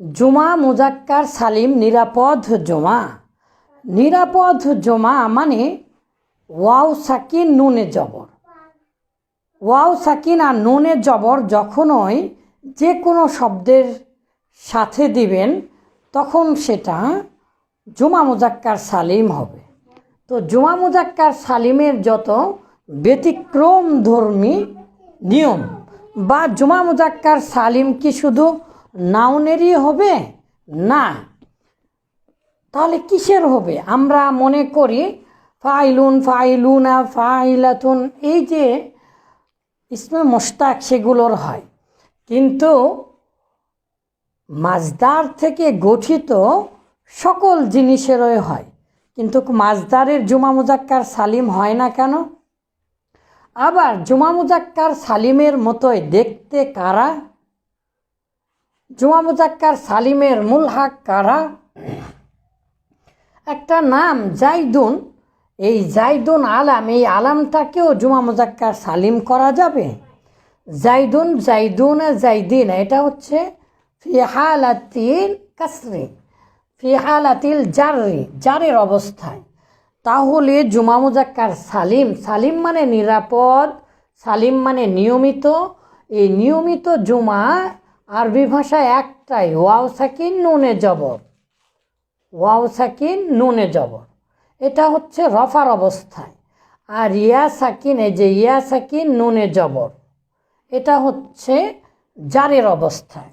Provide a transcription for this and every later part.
জুমা মুজাক্কার সালিম, নিরাপদ জমা। নিরাপদ জমা মানে ওয়াও সাকিন, নুনে জবর। ওয়াও সাকিন আর নুনে জবর যখনই যে কোনো শব্দের সাথে দিবেন, তখন সেটা জুমা মুজাক্কার সালিম হবে। তো জুমা মুজাক্কার সালিমের যত ব্যতিক্রম ধর্মী নিয়ম, বা জুমা মুজাক্কার সালিম কি শুধু নাউনেরই হবে? না। তাহলে কিসের হবে? আমরা মনে করি ফাইলুন ফাইলুনা ফাইলাতুন, এই যে ইসমে মোস্তাক সেগুলোর হয়। কিন্তু মাজদার থেকে গঠিত সকল জিনিসেরই হয়। কিন্তু মাজদারের জুমা মুজাক্কার সালিম হয় না কেন? আবার জুমা মুজাক্কার সালিমের মতোই দেখতে কারা? জুমা মুজাক্কার সালিমের মূল হাক কারা? একটা নাম, জাইদুন। এই জাইদুন আলাম, এই আলামটাকেও জুমা মুজাক্কার সালিম করা যাবে। জাইদুন জাইদুন, জাইদিন। এটা হচ্ছে ফিহালাতিল কাসরি ফিহালাতিল জারি জারের অবস্থায়। তাহলে জুমা মুজাক্কার সালিম সালিম মানে নিরাপদ, সালিম মানে নিয়মিত। এই নিয়মিত জুমা আরবি ভাষা একটাই, ওয়াও সাকিন, নুনে জবর। ওয়াও সাকিন, নুনে জবর। এটা হচ্ছে রফার অবস্থায়। আর ইয়া সাকিন, এই যে ইয়া সাকিন, নুনে জবর। এটা হচ্ছে জারের অবস্থায়।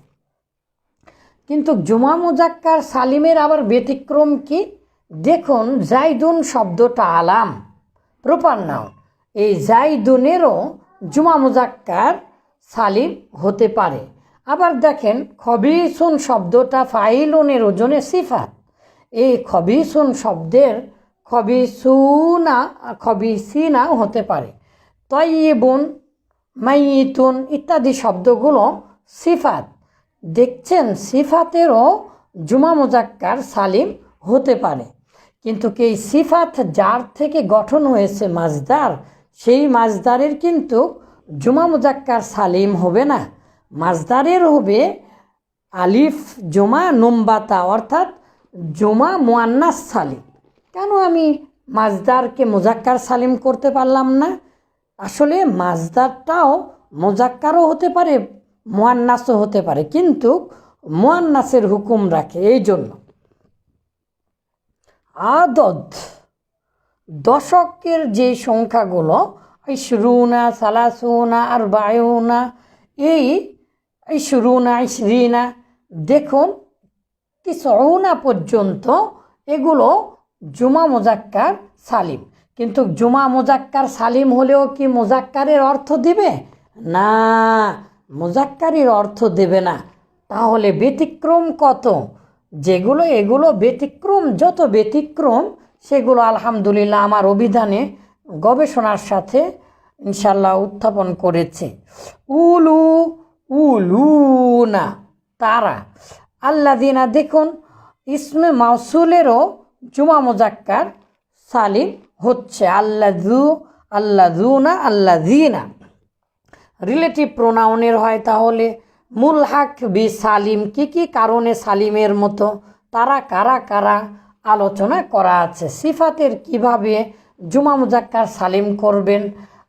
কিন্তু জুমা মুজাক্কার সালিমের আবার ব্যতিক্রম কি? দেখুন, জাইদুন শব্দটা আলাম প্রপার নাউন। এই জাইদুনেরও জুমা মুজাক্কার সালিম হতে পারে। আবার দেখেন, খবিসুন শব্দটা ফাইলুনের ওজনে সিফাত। এই খবিসুন শব্দের খবিসুনা খবিসিনাও হতে পারে। তয়িবুন মাইতুন ইত্যাদি শব্দগুলো সিফাত। দেখছেন, সিফাতেরও জুমা মুজাক্কার সালিম হতে পারে। কিন্তু এই সিফাত যার থেকে গঠন হয়েছে মাজদার, সেই মাজদারের কিন্তু জুমা মুজাক্কার সালিম হবে না। মাজদারের হবে আলিফ, জমা, নম্বাতা, অর্থাৎ জমা মোয়ান্নাস সালিম। কেন আমি মাজদারকে মোজাক্কার সালিম করতে পারলাম না? আসলে মাজদারটাও মোজাক্কারও হতে পারে, মোয়ান্নাসও হতে পারে, কিন্তু মোয়ান্নাসের হুকুম রাখে এই জন্য। আদদ, দশকের যে সংখ্যাগুলো, ইশরুনা, সালাসুনা আর বায়ুনা এই ইশরুনা ইশরিনা দেখুন তিসউনা পর্যন্ত এগুলো জুমা মোজাক্কার সালিম। কিন্তু জুমা মোজাক্কার সালিম হলেও কি মোজাক্কারের অর্থ দিবে? না, মোজাক্কারের অর্থ দেবে না। তাহলে ব্যতিক্রম কত? যেগুলো এগুলো ব্যতিক্রম, যত ব্যতিক্রম, সেগুলো আলহামদুলিল্লাহ আমার অভিধানে গবেষণার সাথে ইনশাল্লাহ উত্থাপন করেছে। উলু উলুনা তারা আল্লাদিনা দেখুন, ইসমে মাউসুলেরও জুমা মোজাক্কার সালিম হচ্ছে। আল্লাদু আল্লাদুনা আল্লাদিনা রিলেটিভ প্রোনাউনের হয় তাহলে, মুলহাক বি সালিম, কি কি কারণে সালিমের মতো? তারা কারা কারা? আলোচনা করা আছে। সিফাতের কীভাবে জুমা মুজাক্কার সালিম করবেন?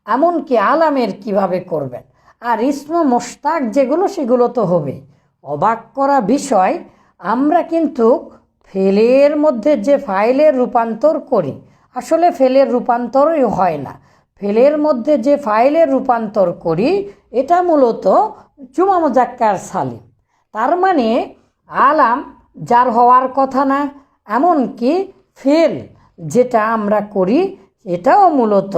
এমনকি আলামের কীভাবে করবেন? আর ইসম মোস্তাক যেগুলো, সেগুলো তো হবে। অবাক করা বিষয়, আমরা কিন্তু ফেলের মধ্যে যে ফাইলের রূপান্তর করি, আসলে ফেলের রূপান্তরই হয় না। ফেলের মধ্যে যে ফাইলের রূপান্তর করি, এটা মূলত জুমা মুজাক্কার সালিম। তার মানে আলাম যার হওয়ার কথা না, এমনকি ফেল যেটা আমরা করি, এটাও মূলত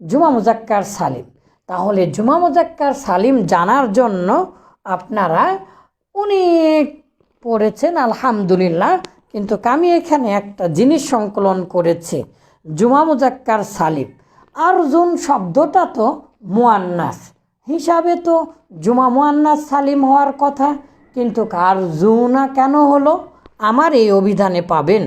জুমা মুজাক্কার সালিম। তাহলে জুমা মুজাক্কার সালিম জানার জন্য আপনারা অনেক পড়েছেন, আলহামদুলিল্লাহ। কিন্তু আমি এখানে একটা জিনিস সংকলন করেছি, জুমা মুজাক্কার সালিম। আরজুন শব্দটা তো মুয়ান্নাস। হিসাবে তো জুমা মুয়ান্নাস সালিম হওয়ার কথা, কিন্তু আরজুনা কেন হলো? আমার এই অভিধানে পাবেন।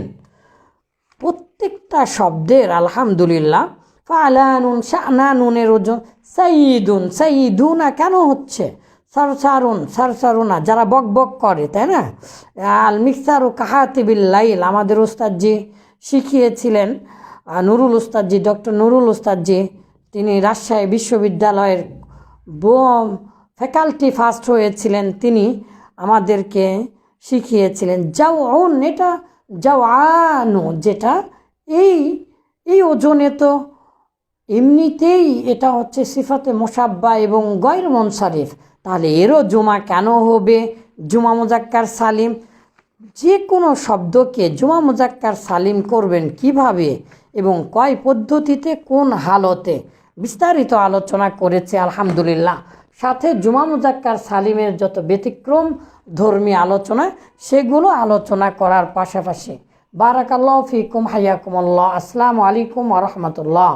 প্রত্যেকটা শব্দের আলহামদুলিল্লাহ ফালানুন শানানুনের ওজন। সাইদুন, সাইদুনা কেন হচ্ছে? সারসারুন, সারসারুনা, যারা বক বক করে, তাই না? আল মিক্সার ও কাহাতিবিল লাইল, আমাদের উস্তাদজি শিখিয়েছিলেন নুরুল উস্তাদজি ডক্টর নুরুল উস্তাদজি তিনি রাজশাহী বিশ্ববিদ্যালয়ের বোম, ফ্যাকাল্টি ফার্স্ট হয়েছিলেন, তিনি আমাদেরকে শিখিয়েছিলেন যাও অন এটা যাও আনো যেটা এই এই ওজনে তো এমনিতেই এটা হচ্ছে সিফাতে মোসাব্বা এবং গৈর মনসারিফ। তাহলে এরও জুমা কেন হবে? জুমা মুজাক্কার সালিম, যে কোনো শব্দকে জুমা মুজাক্কার সালিম করবেন কীভাবে এবং কয় পদ্ধতিতে, কোন হালতে? বিস্তারিত আলোচনা করেছে আলহামদুলিল্লাহ। সাথে জুমা মুজাক্কার সালিমের যত ব্যতিক্রম ধর্মী আলোচনা, সেগুলো আলোচনা করার পাশাপাশি। বারাকাল্লাহ ফিকুম, হাইয়াকুমুল্লাহ। আসসালামু আলাইকুম রহমতুল্লাহ।